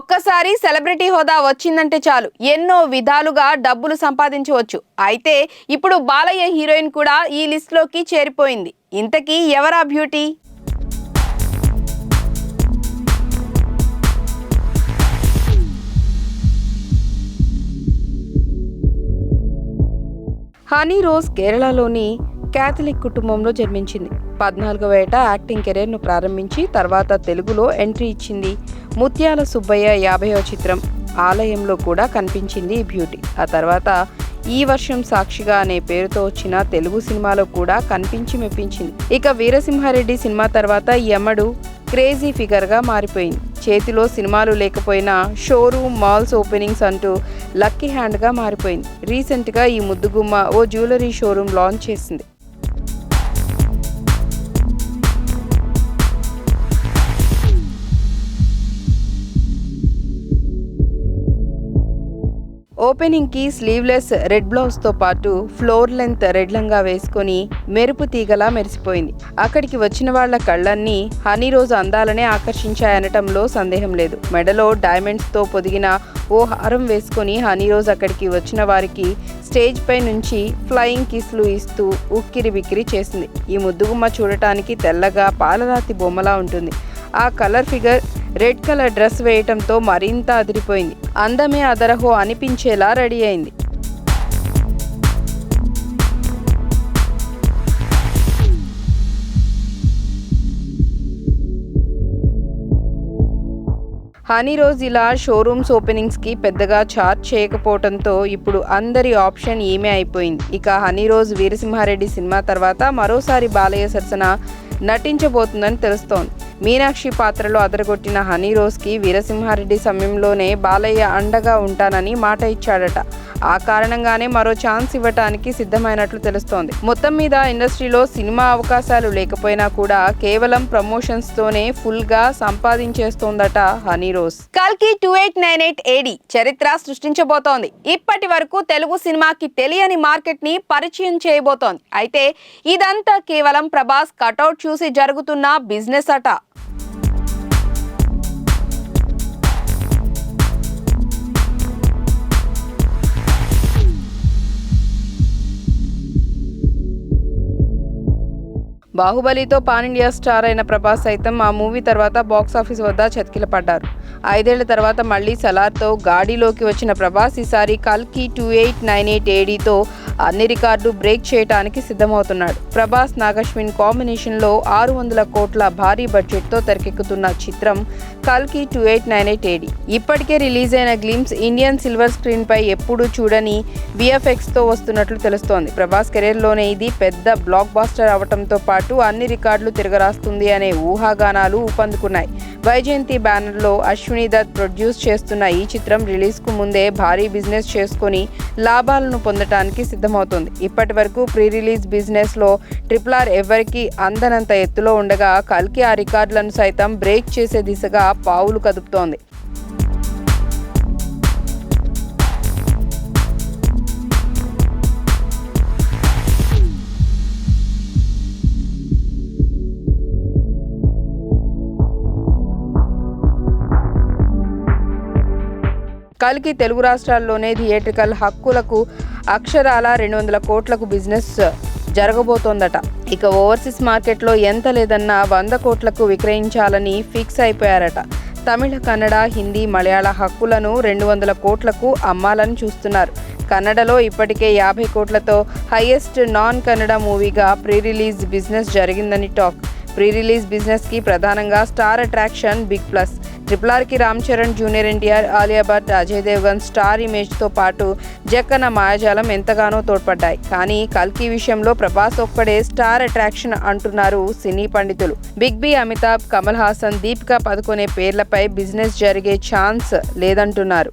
ఒక్కసారి సెలబ్రిటీ హోదా వచ్చిందంటే చాలు. ఎన్నో విధాలుగా డబ్బులు సంపాదించవచ్చు. అయితే ఇప్పుడు బాలయ్య హీరోయిన్ కూడా ఈ లిస్ట్లోకి చేరిపోయింది. ఇంతకీ ఎవరా బ్యూటీ? హనీ రోజ్ కేరళలోని క్యాథలిక్ కుటుంబంలో జన్మించింది. పద్నాలుగవ ఏట యాక్టింగ్ కెరీర్ను ప్రారంభించి తర్వాత తెలుగులో ఎంట్రీ ఇచ్చింది. ముత్యాల సుబ్బయ్య యాభైవ చిత్రం ఆలయంలో కూడా కనిపించింది ఈ బ్యూటీ. ఆ తర్వాత ఈ వర్షం సాక్షిగా అనే పేరుతో వచ్చిన తెలుగు సినిమాలో కూడా కనిపించి మెప్పించింది. ఇక వీరసింహారెడ్డి సినిమా తర్వాత యమడు క్రేజీ ఫిగర్గా మారిపోయింది. చేతిలో సినిమాలు లేకపోయినా షోరూమ్ మాల్స్ ఓపెనింగ్స్ అంటూ లక్కీ హ్యాండ్గా మారిపోయింది. రీసెంట్గా ఈ ముద్దుగుమ్మ ఓ జ్యువెలరీ షోరూమ్ లాంచ్ చేసింది. ఓపెనింగ్కి స్లీవ్లెస్ రెడ్ బ్లౌజ్తో పాటు ఫ్లోర్ లెంత్ రెడ్ లంగా వేసుకొని మెరుపు తీగలా మెరిసిపోయింది. అక్కడికి వచ్చిన వాళ్ళ కళ్ళన్నీ హనీ రోజు అందాలనే ఆకర్షించాయనటంలో సందేహం లేదు. మెడలో డైమండ్స్తో పొదిగిన ఓ హారం వేసుకొని హనీ రోజు అక్కడికి వచ్చిన వారికి స్టేజ్ పై నుంచి ఫ్లయింగ్ కిస్లు ఇస్తూ ఉక్కిరి బిక్కిరి చేసింది. ఈ ముద్దుగుమ్మ చూడటానికి తెల్లగా పాలరాతి బొమ్మలా ఉంటుంది. ఆ colour figure red colour dress వేయటంతో మరింత అదిరిపోయింది. అందమే అదరహో అనిపించేలా రెడీ అయింది. హనీ రోజ్ ఇలా షోరూమ్స్ ఓపెనింగ్స్కి పెద్దగా చార్జ్ చేయకపోవడంతో ఇప్పుడు అందరి ఆప్షన్ ఈమె అయిపోయింది. ఇక హనీ రోజ్ వీరసింహారెడ్డి సినిమా తర్వాత మరోసారి బాలయ్య సరసన నటించబోతుందని తెలుస్తోంది. మీనాక్షి పాత్రలో అదరగొట్టిన హనీ రోజ్కి వీరసింహారెడ్డి సమయంలోనే బాలయ్య అండగా ఉంటానని మాట ఇచ్చాడట. ఆ కారణంగానే మరో ఛాన్స్ ఇవ్వటానికి సిద్ధమైనట్లు తెలుస్తోంది. మొత్తం మీద ఇండస్ట్రీలో సినిమా అవకాశాలు లేకపోయినా కూడా కేవలం ప్రమోషన్స్ తోనే ఫుల్గా సంపాదించేస్తోందట హనీ రోజ్ కల్కి two eight nine eight A D చరిత్ర సృష్టించబోతోంది. ఇప్పటి వరకు తెలుగు సినిమాకి తెలియని మార్కెట్ని పరిచయం చేయబోతోంది. అయితే ఇదంతా కేవలం ప్రభాస్ కటౌట్ చూసి జరుగుతున్న బిజినెస్ అట. బాహుబలితో పానిండియా స్టార్ అయిన ప్రభాస్ సైతం ఆ మూవీ తర్వాత బాక్స్ ఆఫీస్ వద్ద చతికిల పడ్డారు ఐదేళ్ళ తర్వాత మళ్ళీ సలార్తో గాడిలోకి వచ్చిన ప్రభాస్ ఈసారి కల్కి టూ ఎయిట్ నైన్ ఎయిట్ ఏడీతో అన్ని రికార్డు బ్రేక్ చేయడానికి సిద్ధమవుతున్నాడు. ప్రభాస్ నాగశ్విన్ కాంబినేషన్లో ఆరు వందల కోట్ల భారీ బడ్జెట్తో తెరకెక్కుతున్న చిత్రం కల్కి two eight nine eight AD. ఇప్పటికే రిలీజ్ అయిన గ్లిమ్స్ ఇండియన్ సిల్వర్ స్క్రీన్పై ఎప్పుడూ చూడని విఎఫ్ఎక్స్తో వస్తున్నట్లు తెలుస్తోంది. ప్రభాస్ కెరీర్లోనే ఇది పెద్ద బ్లాక్ బాస్టర్ అవటంతో పాటు అన్ని రికార్డులు తిరగరాస్తుంది అనే ఊహాగానాలు ఊపందుకున్నాయి. వైజయంతి బ్యానర్లో అశ్విని దత్ ప్రొడ్యూస్ చేస్తున్న ఈ చిత్రం రిలీజ్కు ముందే భారీ బిజినెస్ చేసుకొని లాభాలను పొందటానికి సిద్ధమవుతుంది. ఇప్పటి వరకు ప్రీ రిలీజ్ బిజినెస్లో ట్రిపుల్ ఆర్ ఎవరికి అందనంత ఎత్తులో ఉండగా కల్కి ఆ రికార్డులను సైతం బ్రేక్ చేసే దిశగా పావులు కదుపుతోంది. కలికి తెలుగు రాష్ట్రాల్లోనే థియేట్రికల్ హక్కులకు అక్షరాల రెండు వందల కోట్లకు బిజినెస్ జరగబోతోందట. ఇక ఓవర్సీస్ మార్కెట్లో ఎంత లేదన్నా వంద కోట్లకు విక్రయించాలని ఫిక్స్ అయిపోయారట. తమిళ కన్నడ హిందీ మలయాళ హక్కులను రెండు వందల కోట్లకు అమ్మాలని చూస్తున్నారు. కన్నడలో ఇప్పటికే యాభై కోట్లతో హైయెస్ట్ నాన్ కన్నడ మూవీగా ప్రీ రిలీజ్ బిజినెస్ జరిగిందని టాక్. ప్రీ రిలీజ్ బిజినెస్కి ప్రధానంగా star attraction big plus. Triple ఆర్కి రామ్ చరణ్ జూనియర్ ఎన్టీఆర్ ఆలియా భట్ అజయ్ దేవ్గన్ స్టార్ ఇమేజ్తో పాటు జక్కన్న మాయాజాలం ఎంతగానో తోడ్పడ్డాయి. కానీ కల్కి విషయంలో ప్రభాస్ ఒక్కడే స్టార్ అట్రాక్షన్ అంటున్నారు సినీ పండితులు. బిగ్ బి అమితాబ్ కమల్ హాసన్ దీపికా పదుకొనే పేర్లపై బిజినెస్ జరిగే ఛాన్స్ లేదంటున్నారు.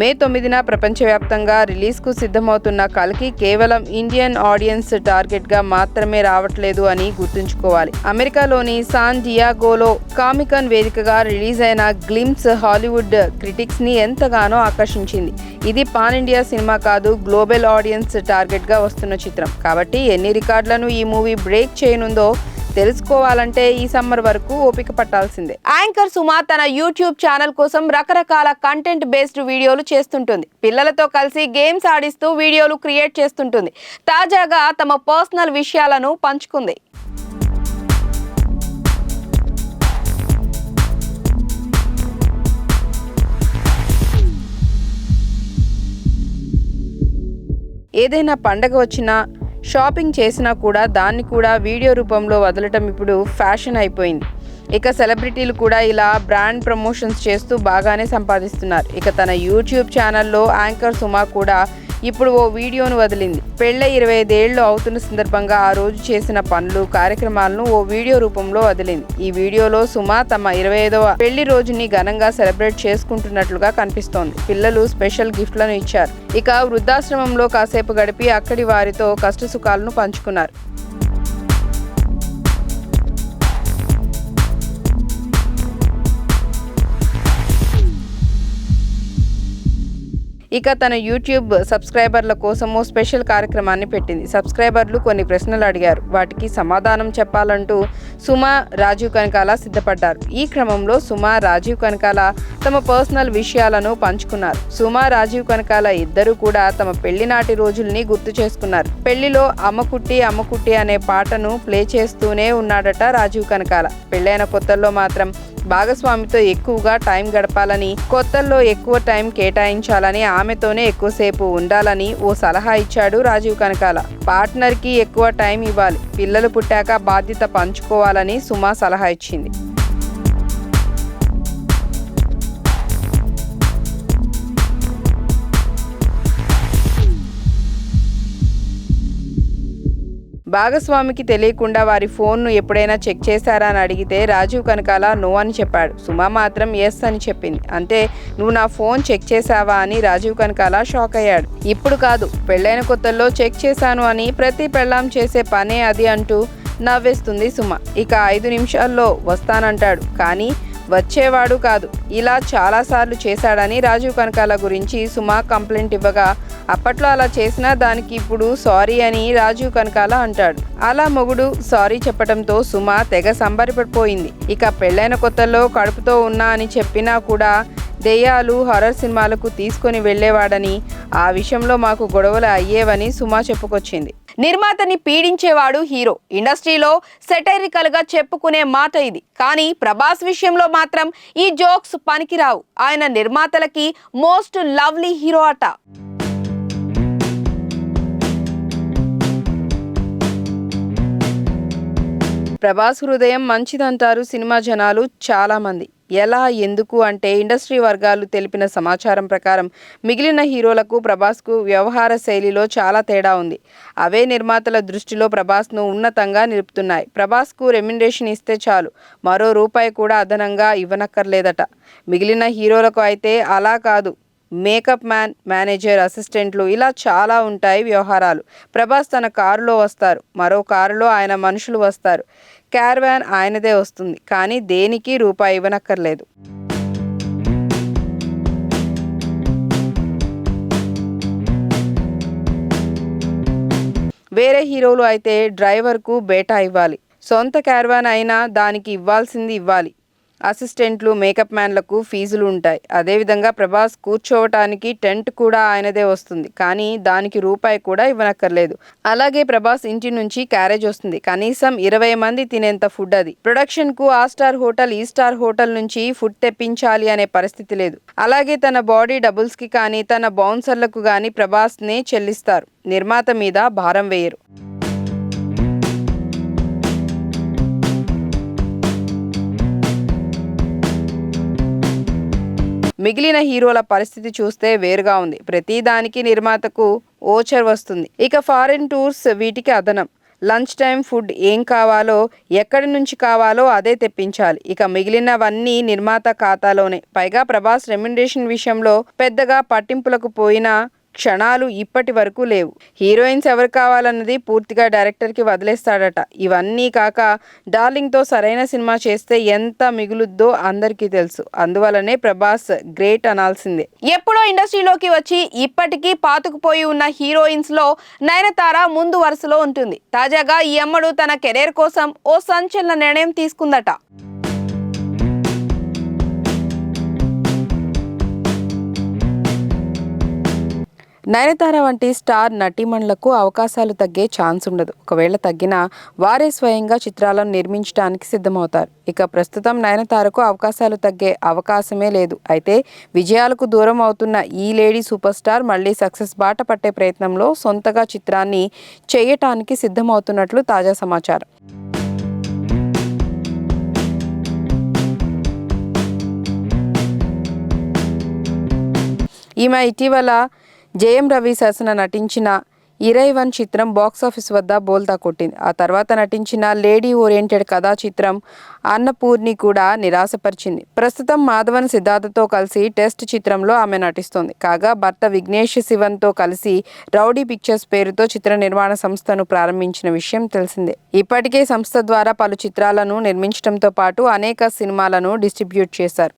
మే తొమ్మిదిన ప్రపంచవ్యాప్తంగా రిలీజ్కు సిద్ధమవుతున్న కల్కి కేవలం ఇండియన్ ఆడియన్స్ టార్గెట్గా మాత్రమే రావట్లేదు అని గుర్తుంచుకోవాలి. అమెరికాలోని సాన్ డియాగోలో కామికన్ వేదికగా రిలీజ్ అయిన గ్లిమ్స్ హాలీవుడ్ క్రిటిక్స్ని ఎంతగానో ఆకర్షించింది. ఇది పాన్ ఇండియా సినిమా కాదు గ్లోబల్ ఆడియన్స్ టార్గెట్గా వస్తున్న చిత్రం. కాబట్టి ఎన్ని రికార్డులను ఈ మూవీ బ్రేక్ చేయనుందో తెలుసుకోవాలంటే ఈ సమ్మర్ వరకు ఓపిక పట్టాల్సిందే. యాంకర్ సుమ తన యూట్యూబ్ ఛానల్ కోసం రకరకాల కంటెంట్ బేస్డ్ వీడియోలు చేస్తుంటుంది. పిల్లలతో కలిసి గేమ్స్ ఆడిస్తూ వీడియోలు క్రియేట్ చేస్తుంటుంది. తాజాగా తమ పర్సనల్ విషయాలను పంచుకుంది. ఏదైనా పండగ వచ్చినా షాపింగ్ చేసినా కూడా దాన్ని కూడా వీడియో రూపంలో వదలటం ఇప్పుడు ఫ్యాషన్ అయిపోయింది. ఇక సెలబ్రిటీలు కూడా ఇలా బ్రాండ్ ప్రమోషన్స్ చేస్తూ బాగానే సంపాదిస్తున్నారు. ఇక తన యూట్యూబ్ ఛానల్లో యాంకర్ సుమా కూడా ఇప్పుడు ఓ వీడియోను వదిలింది. పెళ్ళై ఇరవై ఐదేళ్ళు అవుతున్న సందర్భంగా ఆ రోజు చేసిన పనులు కార్యక్రమాలను ఓ వీడియో రూపంలో వదిలింది. ఈ వీడియోలో సుమా తమ ఇరవై ఐదవ పెళ్ళి రోజుని ఘనంగా సెలబ్రేట్ చేసుకుంటున్నట్లుగా కనిపిస్తోంది. పిల్లలు స్పెషల్ గిఫ్ట్లను ఇచ్చారు. ఇక వృద్ధాశ్రమంలో కాసేపు గడిపి అక్కడి వారితో కష్టసుఖాలను పంచుకున్నారు. ఇక తన యూట్యూబ్ సబ్స్క్రైబర్ల కోసము స్పెషల్ కార్యక్రమాన్ని పెట్టింది. సబ్స్క్రైబర్లు కొన్ని ప్రశ్నలు అడిగారు. వాటికి సమాధానం చెప్పాలంటూ సుమా రాజీవ్ కనకాల సిద్ధపడ్డారు. ఈ క్రమంలో సుమా రాజీవ్ కనకాల తమ పర్సనల్ విషయాలను పంచుకున్నారు. సుమా రాజీవ్ కనకాల ఇద్దరు కూడా తమ పెళ్ళినాటి రోజుల్ని గుర్తు చేసుకున్నారు. పెళ్ళిలో అమ్మకుట్టి అమ్మకుట్టి అనే పాటను ప్లే చేస్తూనే ఉన్నాడట రాజీవ్ కనకాల. పెళ్ళైన కొత్తల్లో మాత్రం భాగస్వామితో ఎక్కువగా టైం గడపాలని కొత్తల్లో ఎక్కువ టైం కేటాయించాలని ఆమెతోనే ఎక్కువసేపు ఉండాలని ఓ సలహా ఇచ్చాడు రాజీవ్ కనకాల. పార్ట్నర్కి ఎక్కువ టైం ఇవ్వాలి. పిల్లలు పుట్టాక బాధ్యత పంచుకోవాలని సుమా సలహా ఇచ్చింది. భాగస్వామికి తెలియకుండా వారి ఫోన్ను ఎప్పుడైనా చెక్ చేశారా అని అడిగితే రాజీవ్ కనకాల నో అని చెప్పాడు. సుమా మాత్రం ఎస్ అని చెప్పింది. అంటే నువ్వు నా ఫోన్ చెక్ చేశావా అని రాజీవ్ కనకాల షాక్ అయ్యాడు. ఇప్పుడు కాదు పెళ్ళైన కొత్తల్లో చెక్ చేశాను అని ప్రతి పెళ్ళాం చేసే పనే అది అంటూ నవ్వేస్తుంది సుమ. ఇక ఐదు నిమిషాల్లో వస్తానంటాడు. కానీ వచ్చేవాడు కాదు. ఇలా చాలాసార్లు చేశాడని రాజీవ్ కనకాల గురించి సుమా కంప్లైంట్ ఇవ్వగా అప్పట్లో అలా చేసినా దానికి ఇప్పుడు సారీ అని రాజీవ్ కనకాల అంటాడు. అలా మొగుడు సారీ చెప్పడంతో సుమ తెగ సంబరిపడిపోయింది. ఇక పెళ్ళైన కొత్తల్లో కడుపుతో ఉన్నా అని చెప్పినా కూడా దెయ్యాలు హర్రర్ సినిమాలకు తీసుకొని వెళ్ళేవాడని ఆ విషయంలో మాకు గొడవలు అయ్యేవని సుమా చెప్పుకొచ్చింది. నిర్మాతని పీడించేవాడు హీరో. ఇండస్ట్రీలో సెటైరికల్గా చెప్పుకునే మాట ఇది. కానీ ప్రభాస్ విషయంలో మాత్రం ఈ జోక్స్ పనికిరావు. ఆయన నిర్మాతలకి మోస్ట్ లవ్లీ హీరో అట. ప్రభాస్ హృదయం మంచిదంటారు సినిమా జనాలు చాలామంది. ఎలా ఎందుకు అంటే ఇండస్ట్రీ వర్గాలు తెలిపిన సమాచారం ప్రకారం మిగిలిన హీరోలకు ప్రభాస్కు వ్యవహార శైలిలో చాలా తేడా ఉంది. అవే నిర్మాతల దృష్టిలో ప్రభాస్ను ఉన్నతంగా నిలుపుతున్నాయి. ప్రభాస్కు రెమ్యునరేషన్ ఇస్తే చాలు. మరో రూపాయి కూడా అదనంగా ఇవ్వనక్కర్లేదట. మిగిలిన హీరోలకు అయితే అలా కాదు. మేకప్ మ్యాన్ మేనేజర్ అసిస్టెంట్లు ఇలా చాలా ఉంటాయి వ్యవహారాలు. ప్రభాస్ తన కారులో వస్తారు. మరో కారులో ఆయన మనుషులు వస్తారు. క్యారవాన్ ఆయనదే వస్తుంది. కానీ దేనికి రూపాయి ఇవ్వనక్కర్లేదు. వేరే హీరోలు అయితే డ్రైవర్కు బేటా ఇవ్వాలి. సొంత క్యారవాన్ అయినా దానికి ఇవ్వాల్సింది ఇవ్వాలి. అసిస్టెంట్లు మేకప్ మ్యాన్లకు ఫీజులు ఉంటాయి. అదేవిధంగా ప్రభాస్ కూర్చోవటానికి టెంట్ కూడా ఆయనదే వస్తుంది. కానీ దానికి రూపాయి కూడా ఇవ్వనక్కర్లేదు. అలాగే ప్రభాస్ ఇంటి నుంచి క్యారేజ్ వస్తుంది. కనీసం ఇరవై మంది తినేంత ఫుడ్ అది. ప్రొడక్షన్కు ఆ స్టార్ హోటల్ ఈ స్టార్ హోటల్ నుంచి ఫుడ్ తెప్పించాలి అనే పరిస్థితి లేదు. అలాగే తన బాడీ డబుల్స్కి కానీ తన బౌన్సర్లకు కానీ ప్రభాస్ నే చెల్లిస్తారు. నిర్మాత మీద భారం వేయరు. మిగిలిన హీరోల పరిస్థితి చూస్తే వేరుగా ఉంది. ప్రతిదానికి నిర్మాతకు ఓచర్ వస్తుంది. ఇక ఫారిన్ టూర్స్ వీటికి అదనం. లంచ్ టైం ఫుడ్ ఏం కావాలో ఎక్కడి నుంచి కావాలో అదే తెప్పించాలి. ఇక మిగిలినవన్నీ నిర్మాత ఖాతాలోనే. పైగా ప్రభాస్ రెమ్యునరేషన్ విషయంలో పెద్దగా పట్టింపులకు పోయిన క్షణాలు ఇప్పటి వరకు లేవు. హీరోయిన్స్ ఎవరు కావాలన్నది పూర్తిగా డైరెక్టర్కి వదిలేస్తాడట. ఇవన్నీ కాక డార్లింగ్తో సరైన సినిమా చేస్తే ఎంత మిగులుద్దో అందరికీ తెలుసు. అందువలనే ప్రభాస్ గ్రేట్ అనాల్సిందే. ఎప్పుడో ఇండస్ట్రీలోకి వచ్చి ఇప్పటికీ పాతుకుపోయి ఉన్న హీరోయిన్స్లో నయనతార ముందు వరుసలో ఉంటుంది. తాజాగా ఈ అమ్మడు తన కెరీర్ కోసం ఓ సంచలన నిర్ణయం తీసుకుందట. నయనతార వంటి స్టార్ నటీమణులకు అవకాశాలు తగ్గే ఛాన్స్ ఉండదు. ఒకవేళ తగ్గినా వారే స్వయంగా చిత్రాలను నిర్మించడానికి సిద్ధమవుతారు. ఇక ప్రస్తుతం నయనతారకు అవకాశాలు తగ్గే అవకాశమే లేదు. అయితే విజయాలకు దూరం అవుతున్న ఈ లేడీ సూపర్ స్టార్ మళ్ళీ సక్సెస్ బాట పట్టే ప్రయత్నంలో సొంతగా చిత్రాన్ని చేయటానికి సిద్ధమవుతున్నట్లు తాజా సమాచారం. ఈమె ఇటీవల జయం రవి సరసన నటించిన ఇరైవన్ చిత్రం బాక్సాఫీస్ వద్ద బోల్తా కొట్టింది. ఆ తర్వాత నటించిన లేడీ ఓరియంటెడ్ కథా చిత్రం అన్నపూర్ణి కూడా నిరాశపరిచింది. ప్రస్తుతం మాధవన్ సిద్ధార్థతో కలిసి టెస్ట్ చిత్రంలో ఆమె నటిస్తోంది. కాగా భర్త విఘ్నేష్ శివన్తో కలిసి రౌడీ పిక్చర్స్ పేరుతో చిత్ర నిర్మాణ సంస్థను ప్రారంభించిన విషయం తెలిసిందే. ఇప్పటికే సంస్థ ద్వారా పలు చిత్రాలను నిర్మించడంతో పాటు అనేక సినిమాలను డిస్ట్రిబ్యూట్ చేశారు.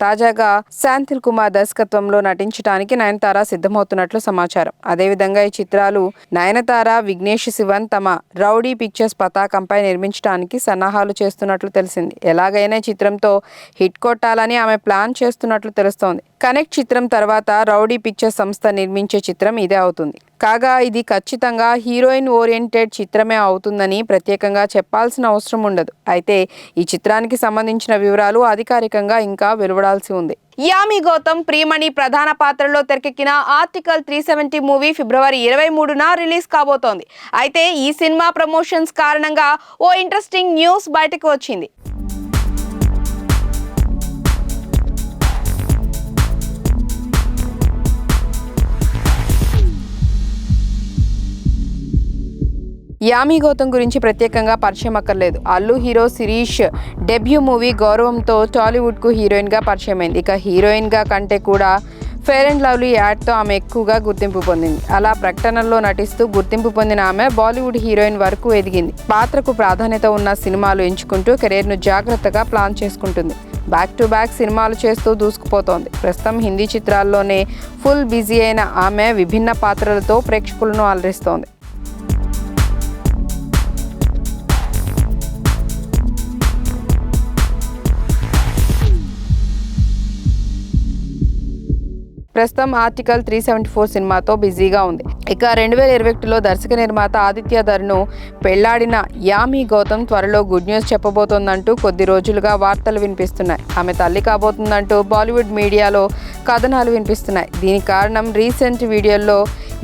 తాజాగా శాంతిల్ కుమార్ దర్శకత్వంలో నటించడానికి నయనతార సిద్ధమవుతున్నట్లు సమాచారం. అదేవిధంగా ఈ చిత్రాలు నయనతార విఘ్నేష్ శివన్ తమ రౌడీ పిక్చర్స్ పతాకంపై నిర్మించడానికి సన్నాహాలు చేస్తున్నట్లు తెలిసింది. ఎలాగైనా ఈ చిత్రంతో హిట్ కొట్టాలని ఆమె ప్లాన్ చేస్తున్నట్లు తెలుస్తోంది. కనెక్ట్ చిత్రం తర్వాత రౌడీ పిక్చర్స్ సంస్థ నిర్మించే చిత్రం ఇదే అవుతుంది. కాగా ఇది ఖచ్చితంగా హీరోయిన్ ఓరియంటెడ్ చిత్రమే అవుతుందని ప్రత్యేకంగా చెప్పాల్సిన అవసరం ఉండదు. అయితే ఈ చిత్రానికి సంబంధించిన వివరాలు అధికారికంగా ఇంకా వెలువడాల్సి ఉంది. యామి గౌతమ్ ప్రియమణి ప్రధాన పాత్రలో తెరకెక్కిన article three seventy movie February ఇరవై మూడున రిలీజ్ కాబోతోంది. అయితే ఈ సినిమా ప్రమోషన్స్ కారణంగా ఓ ఇంట్రెస్టింగ్ న్యూస్ బయటకు వచ్చింది. యామి గౌతమ్ గురించి ప్రత్యేకంగా పరిచయం అక్కర్లేదు. Allu hero Sirish debut movie గౌరవంతో టాలీవుడ్కు హీరోయిన్గా పరిచయమైంది. ఇక హీరోయిన్గా కంటే కూడా ఫేర్ అండ్ లవ్లీ యాడ్తో ఆమె ఎక్కువగా గుర్తింపు పొందింది. అలా ప్రకటనల్లో నటిస్తూ గుర్తింపు పొందిన ఆమె బాలీవుడ్ హీరోయిన్ వరకు ఎదిగింది. పాత్రకు ప్రాధాన్యత ఉన్న సినిమాలు ఎంచుకుంటూ కెరీర్ను జాగ్రత్తగా ప్లాన్ చేసుకుంటుంది. బ్యాక్ టు బ్యాక్ సినిమాలు చేస్తూ దూసుకుపోతోంది. ప్రస్తుతం హిందీ చిత్రాల్లోనే ఫుల్ బిజీ అయిన ఆమె విభిన్న పాత్రలతో ప్రేక్షకులను అలరిస్తోంది. ప్రస్తుతం ఆర్టికల్ త్రీ సెవెంటీ ఫోర్ సినిమాతో బిజీగా ఉంది. ఇక రెండు వేల ఇరవై ఒకటిలో దర్శక నిర్మాత ఆదిత్య ధర్ను పెళ్ళాడిన యామి గౌతమ్ త్వరలో గుడ్ న్యూస్ చెప్పబోతోందంటూ కొద్ది రోజులుగా వార్తలు వినిపిస్తున్నాయి. ఆమె తల్లి కాబోతుందంటూ బాలీవుడ్ మీడియాలో కథనాలు వినిపిస్తున్నాయి. దీనికి కారణం రీసెంట్ వీడియోల్లో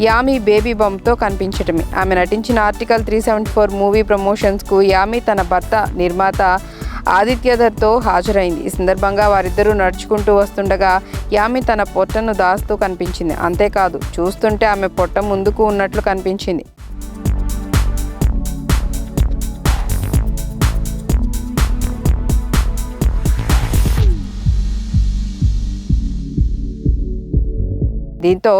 యామి బేబీ బంప్తో కనిపించటమే. ఆమె నటించిన article three seventy four movie ప్రమోషన్స్కు Yami తన భర్త నిర్మాత ఆదిత్యధర్తో హాజరైంది. ఈ సందర్భంగా వారిద్దరూ నడుచుకుంటూ వస్తుండగా యామి తన పొట్టను దాస్తూ కనిపించింది. అంతేకాదు చూస్తుంటే ఆమె పొట్ట ముందుకు ఉన్నట్లు కనిపించింది. దీంతో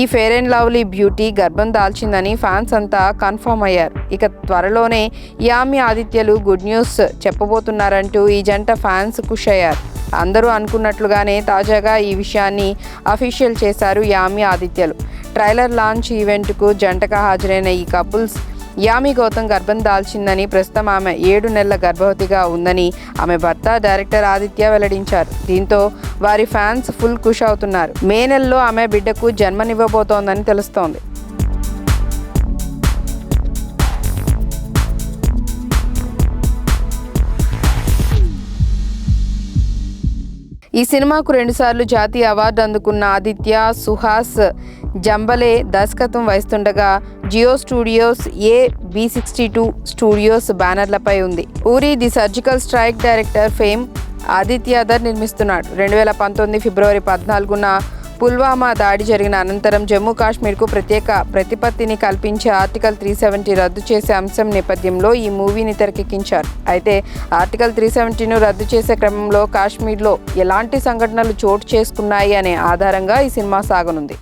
ఈ ఫేర్ అండ్ లవ్లీ బ్యూటీ గర్భం దాల్చిందని ఫ్యాన్స్ అంతా కన్ఫర్మ్ అయ్యారు. ఇక త్వరలోనే యామి ఆదిత్యలు గుడ్ న్యూస్ చెప్పబోతున్నారంటూ ఈ జంట ఫ్యాన్స్ ఖుష్ అయ్యారు. అందరూ అనుకున్నట్లుగానే తాజాగా ఈ విషయాన్ని అఫీషియల్ చేశారు యామి ఆదిత్యలు. ట్రైలర్ లాంచ్ ఈవెంట్కు జంటగా హాజరైన ఈ కపుల్స్ యామి గౌతమ్ గర్భం దాల్చిందని ప్రస్తుతం ఆమె ఏడు నెలల గర్భవతిగా ఉందని ఆమె భర్త డైరెక్టర్ ఆదిత్య వెల్లడించారు. దీంతో వారి ఫ్యాన్స్ ఫుల్ ఖుష్ అవుతున్నారు. మే నెలలో ఆమె బిడ్డకు జన్మనివ్వబోతోందని తెలుస్తోంది. ఈ సినిమాకు రెండుసార్లు జాతీయ అవార్డు అందుకున్న ఆదిత్య సుహాస్ జంబలే దర్శకత్వం వహిస్తుండగా Jio studios A B sixty two studios బ్యానర్లపై ఉంది. Uri the surgical strike director fame ఆదిత్యాధర్ నిర్మిస్తున్నాడు. రెండు వేల పంతొమ్మిది ఫిబ్రవరి పద్నాలుగున పుల్వామా దాడి జరిగిన అనంతరం జమ్మూ కాశ్మీర్కు ప్రత్యేక ప్రతిపత్తిని కల్పించే ఆర్టికల్ త్రీ సెవెంటీ రద్దు చేసే అంశం నేపథ్యంలో ఈ మూవీని తెరకెక్కించారు. అయితే ఆర్టికల్ త్రీ సెవెంటీను రద్దు చేసే క్రమంలో కాశ్మీర్లో ఎలాంటి సంఘటనలు చోటు చేసుకున్నాయి అనే ఆధారంగా ఈ సినిమా సాగనుంది.